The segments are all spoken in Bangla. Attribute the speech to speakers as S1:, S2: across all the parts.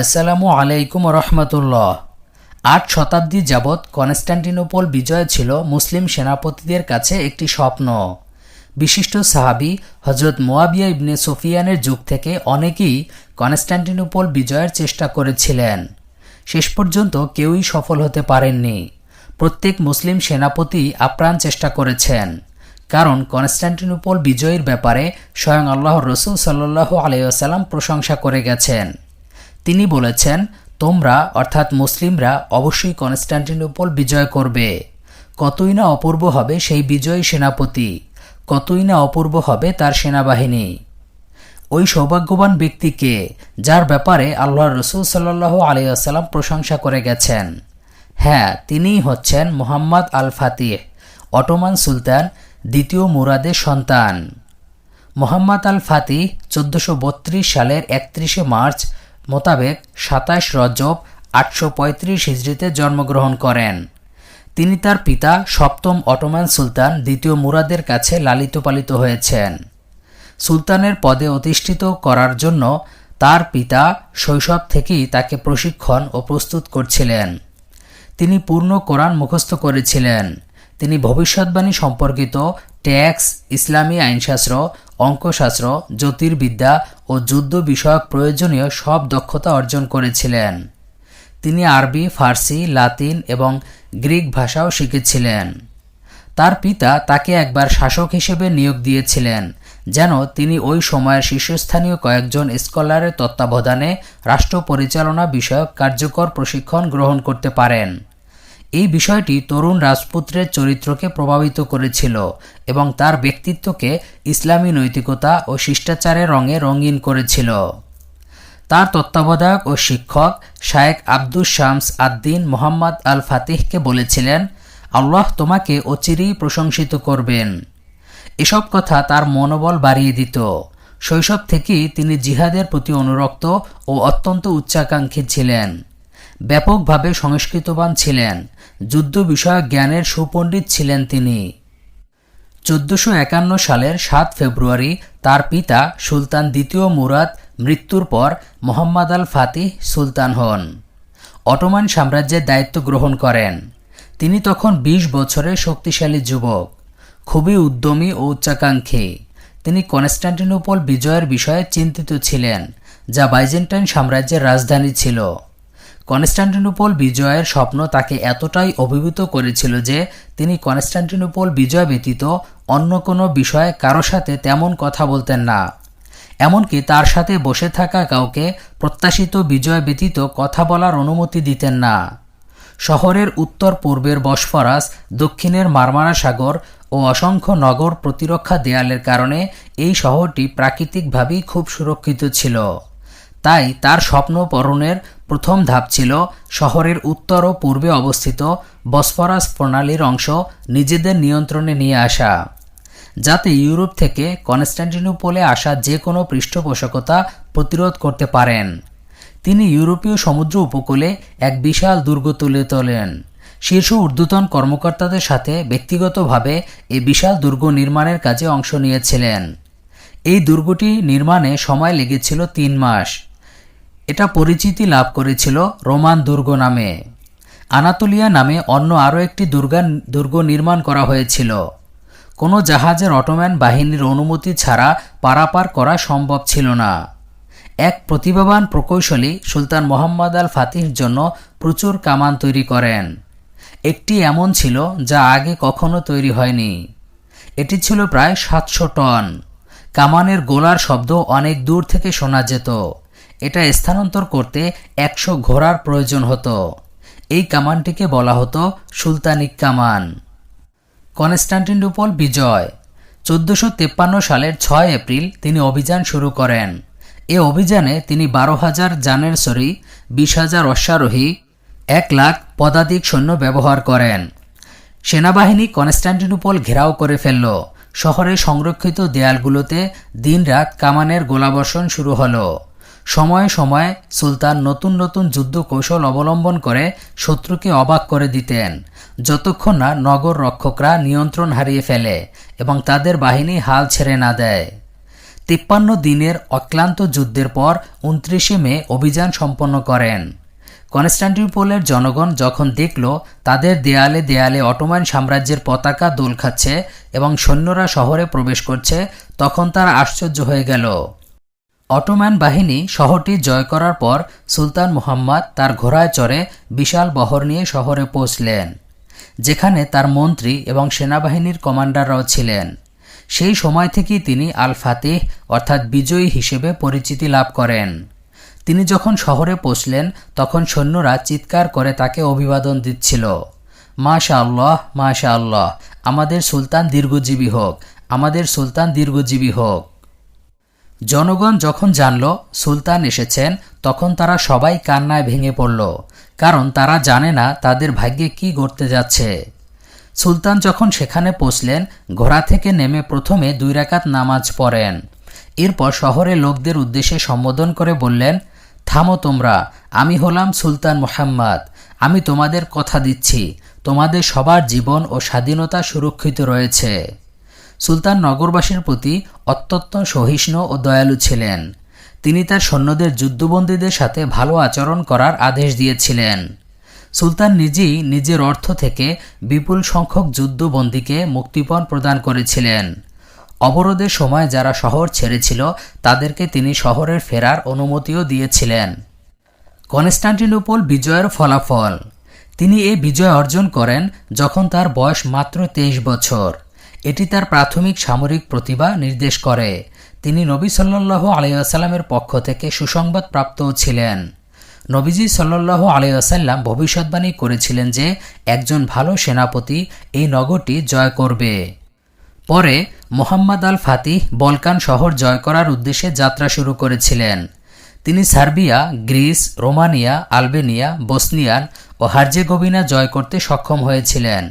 S1: আসসালামু আলাইকুম রহমতুল্লাহ। আট শতাব্দী যাবৎ কনস্ট্যান্টিনোপল বিজয় ছিল মুসলিম সেনাপতিদের কাছে একটি স্বপ্ন। বিশিষ্ট সাহাবি হজরত মোয়াবিয়া ইবনে সোফিয়ানের যুগ থেকে অনেকেই কনস্ট্যান্টিনোপল বিজয়ের চেষ্টা করেছিলেন। শেষ পর্যন্ত কেউই সফল হতে পারেননি। প্রত্যেক মুসলিম সেনাপতি আপ্রাণ চেষ্টা করেছেন। কারণ কনস্ট্যান্টিনোপল বিজয়ের ব্যাপারে স্বয়ং আল্লাহ রসুল সাল্লাহ আলাইসাল্লাম প্রশংসা করে গেছেন। তিনি বলেছেন, তোমরা, অর্থাৎ মুসলিমরা, অবশ্যই কনস্ট্যান্টিনোপল বিজয় করবে। কতই না অপূর্ব হবে সেই বিজয়ী সেনাপতি, কতই না অপূর্ব হবে তার সেনাবাহিনী। ওই সৌভাগ্যবান ব্যক্তিকে, যার ব্যাপারে আল্লাহ রসুল সাল্লাহ আলিয়াল্লাম প্রশংসা করে গেছেন। হ্যাঁ তিনিই হচ্ছেন মোহাম্মদ আল ফাতিহ অটোমান সুলতান, দ্বিতীয় মুরাদের সন্তান। মোহাম্মদ আল ফাতিহ চোদ্দশো সালের একত্রিশে মার্চ মোতাবেক সাতাশ রজব আটশো পঁয়ত্রিশ হিজড়িতে জন্মগ্রহণ করেন। তিনি তার পিতা সপ্তম অটোমান সুলতান দ্বিতীয় মুরাদের কাছে লালিত পালিত হয়েছেন। সুলতানের পদে অধিষ্ঠিত করার জন্য তার পিতা শৈশব থেকেই তাকে প্রশিক্ষণ ও প্রস্তুত করছিলেন। তিনি পূর্ণ কোরআন মুখস্থ করেছিলেন। তিনি ভবিষ্যৎবাণী সম্পর্কিত ট্যাক্স, ইসলামী আইনশাস্ত্র অঙ্কশাস্ত্র, জ্যোতির্বিদ্যা ও যুদ্ধ বিষয়ক প্রয়োজনীয় সব দক্ষতা অর্জন করেছিলেন। তিনি আরবি, ফার্সি, লাতিন এবং গ্রিক ভাষাও শিখেছিলেন। তার পিতা তাকে একবার শাসক হিসেবে নিয়োগ দিয়েছিলেন, যেন তিনি ওই সময়ের শীর্ষস্থানীয় কয়েকজন স্কলারের তত্ত্বাবধানে রাষ্ট্র পরিচালনা বিষয়ক কার্যকর প্রশিক্ষণ গ্রহণ করতে পারেন। এই বিষয়টি তরুণ রাজপুত্রের চরিত্রকে প্রভাবিত করেছিল এবং তার ব্যক্তিত্বকে ইসলামী নৈতিকতা ও শিষ্টাচারের রঙে রঙিন করেছিল। তার তত্ত্বাবধায়ক ও শিক্ষক শায়েক আব্দুস শামস আদ্দিন মোহাম্মদ আল ফাতিহকে বলেছিলেন, আল্লাহ তোমাকে অচিরেই প্রশংসিত করবেন। এসব কথা তার মনোবল বাড়িয়ে দিত। শৈশব থেকেই তিনি জিহাদের প্রতি অনুরক্ত ও অত্যন্ত উচ্চাকাঙ্ক্ষী ছিলেন। ব্যাপকভাবে সংস্কৃতবান ছিলেন। যুদ্ধ বিষয়ক জ্ঞানের সুপণ্ডিত ছিলেন তিনি। চোদ্দশো একান্ন সালের সাত ফেব্রুয়ারি তার পিতা সুলতান দ্বিতীয় মুরাদ মৃত্যুর পর মোহাম্মদ আল ফাতিহ সুলতান হন। অটোমান সাম্রাজ্যের দায়িত্ব গ্রহণ করেন। তিনি তখন ২০ বছরের শক্তিশালী যুবক, খুবই উদ্যমী ও উচ্চাকাঙ্ক্ষী। তিনি কনস্ট্যান্টিনোপল বিজয়ের বিষয়ে চিন্তিত ছিলেন, যা বাইজেন্টাইন সাম্রাজ্যের রাজধানী ছিল। কনস্ট্যান্টিনোপল বিজয়ের স্বপ্ন তাকে এতটাই অভিভূত করেছিল যে তিনি কনস্ট্যান্টিনোপল বিজয় ব্যতীত অন্য কোনো বিষয়ে কারও সাথে তেমন কথা বলতেন না। এমনকি তার সাথে বসে থাকা কাউকে প্রত্যাশিত বিজয় ব্যতীত কথা বলার অনুমতি দিতেন না। শহরের উত্তর পূর্বের বসফরাস, দক্ষিণের মারমারা সাগর ও অসংখ্য নগর প্রতিরক্ষা দেয়ালের কারণে এই শহরটি প্রাকৃতিকভাবেই খুব সুরক্ষিত ছিল। তাই তার স্বপ্ন পরণের প্রথম ধাপ ছিল শহরের উত্তর ও পূর্বে অবস্থিত বসফরাস প্রণালীর অংশ নিজেদের নিয়ন্ত্রণে নিয়ে আসা, যাতে ইউরোপ থেকে কনস্ট্যান্টিনোপোলে আসা যে কোনো পৃষ্ঠপোষকতা প্রতিরোধ করতে পারেন। তিনি ইউরোপীয় সমুদ্র উপকূলে এক বিশাল দুর্গ তুলে তোলেন। শীর্ষ ঊর্ধ্বতন কর্মকর্তাদের সাথে ব্যক্তিগতভাবে এই বিশাল দুর্গ নির্মাণের কাজে অংশ নিয়েছিলেন। এই দুর্গটি নির্মাণে সময় লেগেছিল তিন মাস। এটা পরিচিতি লাভ করেছিল রোমান দুর্গ নামে। আনাতোলিয়া নামে অন্য আরও একটি দুর্গা, দুর্গ নির্মাণ করা হয়েছিল। কোনো জাহাজের অটোম্যান বাহিনীর অনুমতি ছাড়া পারাপার করা সম্ভব ছিল না। এক প্রতিভাবান প্রকৌশলী সুলতান মোহাম্মদ আল ফাতির জন্য প্রচুর কামান তৈরি করেন। একটি এমন ছিল যা আগে কখনো তৈরি হয়নি। এটি ছিল প্রায় সাতশো টন। কামানের গোলার শব্দ অনেক দূর থেকে শোনা যেত। এটা স্থানান্তর করতে একশো ঘোড়ার প্রয়োজন হতো। এই কামানটিকে বলা হতো সুলতানিক কামান। কনস্টান্টিনোপল বিজয়। চোদ্দশো তেপ্পান্ন সালের ছয় এপ্রিল তিনি অভিযান শুরু করেন। এ অভিযানে তিনি বারো হাজার জানের সরি বিশ হাজার অশ্বারোহী, এক লাখ পদাতিক সৈন্য ব্যবহার করেন। সেনাবাহিনী কনস্ট্যান্টিনোপল ঘেরাও করে ফেলল। শহরে সংরক্ষিত দেয়ালগুলোতে দিনরাত কামানের গোলাবর্ষণ শুরু হলো। সময়ে সময়ে সুলতান নতুন নতুন যুদ্ধ কৌশল অবলম্বন করে শত্রুকে অবাক করে দিতেন, যতক্ষণ না নগর রক্ষকরা নিয়ন্ত্রণ হারিয়ে ফেলে এবং তাদের বাহিনী হাল ছেড়ে না দেয়। তিপ্পান্ন দিনের অক্লান্ত যুদ্ধের পর উনত্রিশে মে অভিযান সম্পন্ন করেন। কনস্টান্টিনোপলের জনগণ যখন দেখল তাদের দেয়ালে দেয়ালে অটোমান সাম্রাজ্যের পতাকা দোল খাচ্ছে এবং সৈন্যরা শহরে প্রবেশ করছে, তখন তারা আশ্চর্য হয়ে গেল। অটোম্যান বাহিনী শহরটি জয় করার পর সুলতান মুহাম্মদ তার ঘোড়ায় চড়ে বিশাল বহর নিয়ে শহরে পৌঁছলেন, যেখানে তার মন্ত্রী এবং সেনাবাহিনীর কমান্ডাররাও ছিলেন। সেই সময় থেকেই তিনি আল ফাতিহ অর্থাৎ বিজয়ী হিসেবে পরিচিতি লাভ করেন। তিনি যখন শহরে পৌঁছলেন, তখন সৈন্যরা চিৎকার করে তাকে অভিবাদন দিচ্ছিল। মাশা আল্লাহ মাশা আল্লাহ আমাদের সুলতান দীর্ঘজীবী হোক, আমাদের সুলতান দীর্ঘজীবী হোক। জনগণ যখন জানল সুলতান এসেছেন, তখন তারা সবাই কান্নায় ভেঙে পড়ল, কারণ তারা জানে না তাদের ভাগ্যে কি ঘটতে যাচ্ছে। সুলতান যখন সেখানে পৌঁছলেন, ঘোড়া থেকে নেমে প্রথমে দুই রাকাত নামাজ পড়েন। এরপর শহরে লোকদের উদ্দেশ্যে সম্বোধন করে বললেন, থামো তোমরা, আমি হলাম সুলতান মোহাম্মদ, আমি তোমাদের কথা দিচ্ছি, তোমাদের সবার জীবন ও স্বাধীনতা সুরক্ষিত রয়েছে। সুলতান নগরবাসীর প্রতি অত্যন্ত সহিষ্ণু ও দয়ালু ছিলেন। তিনি তার সৈন্যদের যুদ্ধবন্দীদের সাথে ভালো আচরণ করার আদেশ দিয়েছিলেন। সুলতান নিজেই নিজের অর্থ থেকে বিপুল সংখ্যক যুদ্ধবন্দীকে মুক্তিপণ প্রদান করেছিলেন। অবরোধের সময় যারা শহর ছেড়েছিল, তাদেরকে তিনি শহরের ফেরার অনুমতিও দিয়েছিলেন। কনস্টান্টিনোপল বিজয়ের ফলাফল। তিনি এই বিজয় অর্জন করেন যখন তার বয়স মাত্র তেইশ বছর। এটি তার প্রাথমিক সামরিক প্রতিভা নির্দেশ করে। তিনি নবী সাল্লাল্লাহু আলাইসাল্লামের পক্ষ থেকে সুসংবাদ প্রাপ্তও ছিলেন। নবীজি সাল্লাল্লাহু আলাইসাল্লাম ভবিষ্যৎবাণী করেছিলেন যে একজন ভালো সেনাপতি এই নগরটি জয় করবে। পরে মোহাম্মদ আল ফাতিহ বলকান শহর জয় করার উদ্দেশ্যে যাত্রা শুরু করেছিলেন। তিনি Serbia, Greece, Romania, Albania, Bosnian ও হার্জেগোভিনা জয় করতে সক্ষম হয়েছিলেন।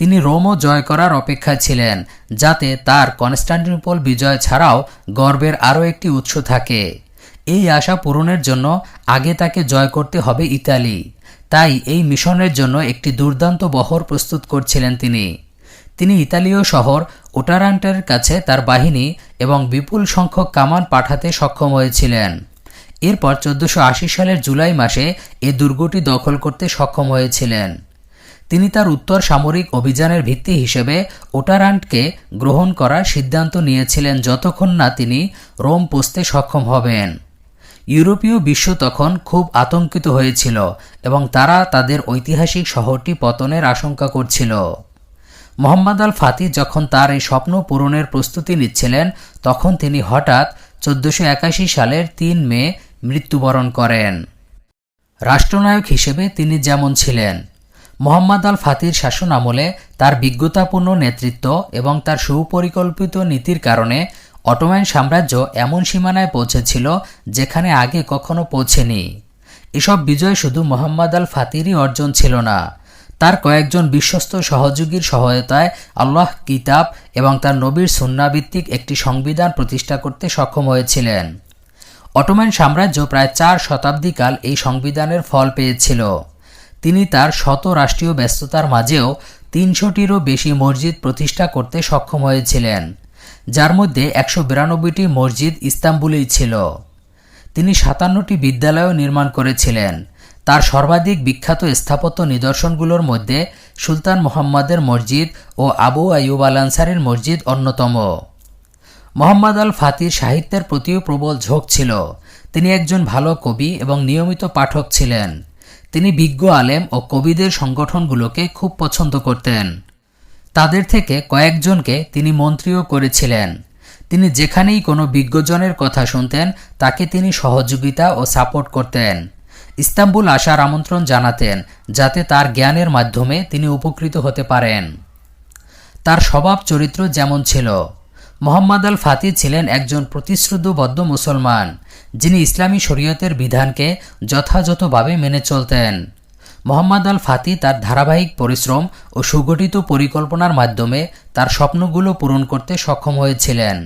S1: তিনি রোমও জয় করার অপেক্ষায় ছিলেন, যাতে তার কনস্টান্টিনোপল বিজয় ছাড়াও গর্বের আরও একটি উৎস থাকে। এই আশা পূরণের জন্য আগে তাকে জয় করতে হবে ইতালি। তাই এই মিশনের জন্য একটি দুর্দান্ত বহর প্রস্তুত করছিলেন তিনি। তিনি ইতালীয় শহর ওটারান্টের কাছে তার বাহিনী এবং বিপুল সংখ্যক কামান পাঠাতে সক্ষম হয়েছিলেন। এরপর চোদ্দশো সালের জুলাই মাসে এ দুর্গটি দখল করতে সক্ষম হয়েছিলেন। তিনি তার উত্তর সামরিক অভিযানের ভিত্তি হিসেবে ওটারান্টকে গ্রহণ করার সিদ্ধান্ত নিয়েছিলেন যতক্ষণ না তিনি রোম পৌঁছতে সক্ষম হবেন। ইউরোপীয় বিশ্ব তখন খুব আতঙ্কিত হয়েছিল এবং তারা তাদের ঐতিহাসিক শহরটি পতনের আশঙ্কা করছিল। মোহাম্মদ আল ফাতি যখন তার এই স্বপ্ন পূরণের প্রস্তুতি নিচ্ছিলেন, তখন তিনি হঠাৎ চোদ্দশো একাশি সালের তিন মে মৃত্যুবরণ করেন। রাষ্ট্রনায়ক হিসেবে তিনি যেমন ছিলেন মোহাম্মদ আল ফাতির শাসন আমলে তার বিজ্ঞতাপূর্ণ নেতৃত্ব এবং তার সুপরিকল্পিত নীতির কারণে অটোম্যান সাম্রাজ্য এমন সীমানায় পৌঁছেছিল যেখানে আগে কখনো পৌঁছেনি। এসব বিজয় শুধু মোহাম্মদ আল ফাতিরই অর্জন ছিল না। তার কয়েকজন বিশ্বস্ত সহযোগীর সহায়তায় আল্লাহ কিতাব এবং তার নবীর সুন্নাভিত্তিক একটি সংবিধান প্রতিষ্ঠা করতে সক্ষম হয়েছিলেন। অটোম্যান সাম্রাজ্য প্রায় চার শতাব্দীকাল এই সংবিধানের ফল পেয়েছিল। তিনি তার শত রাষ্ট্রীয় ব্যস্ততার মাঝেও তিনশোটিরও বেশি মসজিদ প্রতিষ্ঠা করতে সক্ষম হয়েছিলেন, যার মধ্যে একশো বিরানব্বইটি মসজিদ ইস্তাম্বুলেই ছিল। তিনি সাতান্নটি বিদ্যালয়ও নির্মাণ করেছিলেন। তার সর্বাধিক বিখ্যাত স্থাপত্য নিদর্শনগুলোর মধ্যে সুলতান মোহাম্মদের মসজিদ ও আবু আইয়ুব আল আনসারের মসজিদ অন্যতম। মোহাম্মদ আল ফাতির সাহিত্যের প্রতিও প্রবল ঝোঁক ছিল। তিনি একজন ভালো কবি এবং নিয়মিত পাঠক ছিলেন। তিনি বিজ্ঞ আলেম ও কবিদের সংগঠনগুলোকে খুব পছন্দ করতেন। তাদের থেকে কয়েকজনকে তিনি মন্ত্রীও করেছিলেন। তিনি যেখানেই কোনো বিজ্ঞজনের কথা শুনতেন, তাকে তিনি সহযোগিতা ও সাপোর্ট করতেন। ইস্তাম্বুল আসার আমন্ত্রণ জানাতেন, যাতে তার জ্ঞানের মাধ্যমে তিনি উপকৃত হতে পারেন। তার স্বভাব চরিত্র যেমন ছিল। মোহাম্মদ আল ফাতি ছিলেন একজন প্রতিশ্রুতবদ্ধ মুসলমান, যিনি ইসলামী শরীয়তের বিধানকে যথাযথভাবে মেনে চলতেন। মোহাম্মদ আল ফাতি তার ধারাবাহিক পরিশ্রম ও সুগঠিত পরিকল্পনার মাধ্যমে তার স্বপ্নগুলো পূরণ করতে সক্ষম হয়েছিলেন।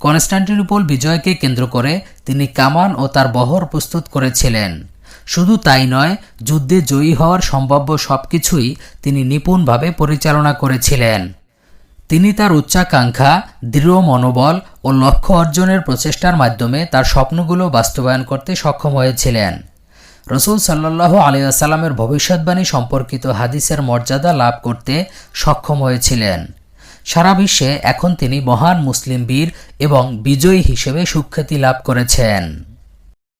S1: কনস্টান্টিনোপল বিজয়কে কেন্দ্র করে তিনি কামান ও তার বহর প্রস্তুত করেছিলেন। শুধু তাই নয়, যুদ্ধে জয়ী হওয়ার সম্ভাব্য সবকিছুই তিনি নিপুণভাবে পরিচালনা করেছিলেন। তিনি তার উচ্চাকাঙ্ক্ষা, দৃঢ় মনোবল ও লক্ষ্য অর্জনের প্রচেষ্টার মাধ্যমে তার স্বপ্নগুলো বাস্তবায়ন করতে সক্ষম হয়েছিলেন। রসুল সাল্লাহ আলিয়াসাল্লামের ভবিষ্যৎবাণী সম্পর্কিত হাদিসের মর্যাদা লাভ করতে সক্ষম হয়েছিলেন। সারা বিশ্বে এখন তিনি মহান মুসলিম বীর এবং বিজয়ী হিসেবে সুখ্যাতি লাভ করেছেন।